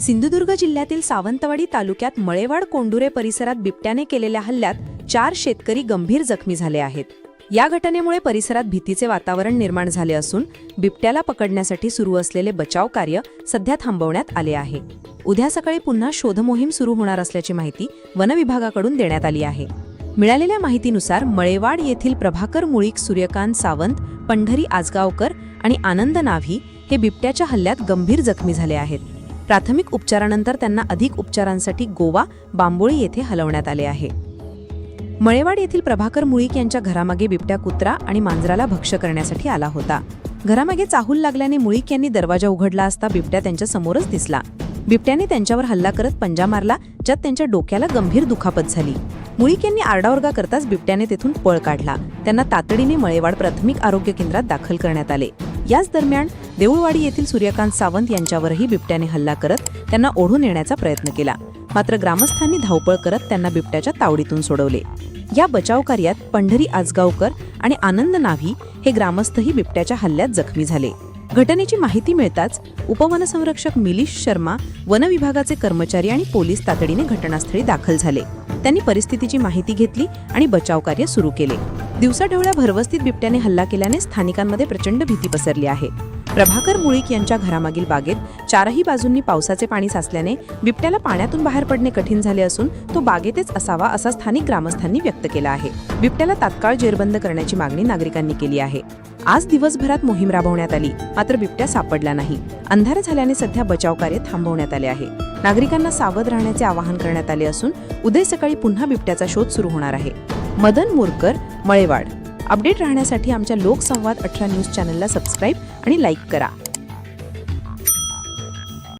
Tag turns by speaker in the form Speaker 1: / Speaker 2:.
Speaker 1: सिंधुदुर्ग जिल्ह्यातील सावंतवाडी तालुक्यात मळेवाड कोंडुरे परिसरात बिबट्याने केलेल्या हल्ल्यात चार शेतकरी गंभीर जखमी झाले आहेत. या घटनेमुळे परिसरात भीतीचे वातावरण निर्माण झाले असून बिबट्याला पकडण्यासाठी सुरू असलेले बचाव कार्य सध्या थांबवण्यात आले आहे. उद्या सकाळी पुन्हा शोधमोहीम सुरू होणार असल्याची माहिती वनविभागाकडून देण्यात आली आहे. मिळालेल्या माहितीनुसार मळेवाड येथील प्रभाकर मुळीक सूर्यकांत सावंत पंढरी आजगावकर आणि आनंद नाव्ही हे बिबट्याच्या हल्ल्यात गंभीर जखमी झाले आहेत. प्राथमिक उपचारानंतर त्यांना अधिक उपचारांसाठी गोवा बांबोळी येथे हलवण्यात आले आहे. मळेवाड येथील प्रभाकर मुळीक यांच्या घरामागे बिबट्या कुत्रा आणि मांजराला भक्ष्य करण्यासाठी आला होता. घरामागे चाहूल लागल्याने मुळीक यांनी दरवाजा उघडला असता बिबट्या त्यांच्या समोरच दिसला. बिबट्याने त्यांच्यावर हल्ला करत पंजा मारला ज्यात त्यांच्या डोक्याला गंभीर दुखापत झाली. मुळीक यांनी आरडाओरगा करताच बिबट्याने तेथून पळ काढला. त्यांना तातडीने मळेवाड प्राथमिक आरोग्य केंद्रात दाखल करण्यात आले. याच दरम्यान देऊळवाडी येथील सूर्यकांत सावंत यांच्यावरही बिबट्याने हल्ला करत त्यांना ओढून येण्याचा प्रयत्न केला. मात्र ग्रामस्थांनी धावपळ करत त्यांना बिबट्याच्या तावडीतून सोडवले. या बचाव कार्यात पंढरी आजगावकर आणि आनंद नाव्ही हे ग्रामस्थही बिबट्याच्या हल्ल्यात जखमी झाले. घटनेची माहिती मिळताच उपवनसंरक्षक मिलिश शर्मा वनविभागाचे कर्मचारी आणि पोलीस तातडीने घटनास्थळी दाखल झाले. त्यांनी परिस्थितीची माहिती घेतली आणि बचाव कार्य सुरू केले. दिवसाढवळ्या भरवस्तीत बिबट्याने हल्ला केल्याने स्थानिकांमध्ये प्रचंड भीती पसरली आहे. प्रभाकर मुळीक यांच्या घरामागील बागेत चारही बाजूंनी पावसाचे पाणी साचल्याने बिबट्याला पाण्यातून बाहेर पडणे कठीण झाले असून तो बागेतच असावा असा स्थानिक ग्रामस्थांनी व्यक्त केला आहे. बिबट्याला तात्काळ जेरबंद करण्याची मागणी नागरिकांनी केली आहे. आज दिवसभरात मोहीम राबवण्यात आली मात्र बिबट्या सापडला नाही. अंधार झाल्याने सध्या बचाव कार्य थांबवण्यात आले आहे. नागरिकांना सावध राहण्याचे आवाहन करण्यात आले असून उद्या सकाळी पुन्हा बिबट्याचा शोध सुरू होणार आहे. मदन मोरकर मळेवाड. अपडेट राहण्यासाठी आमच्या लोकसंवाद अठरा न्यूज चॅनलला सबस्क्राईब आणि लाईक करा.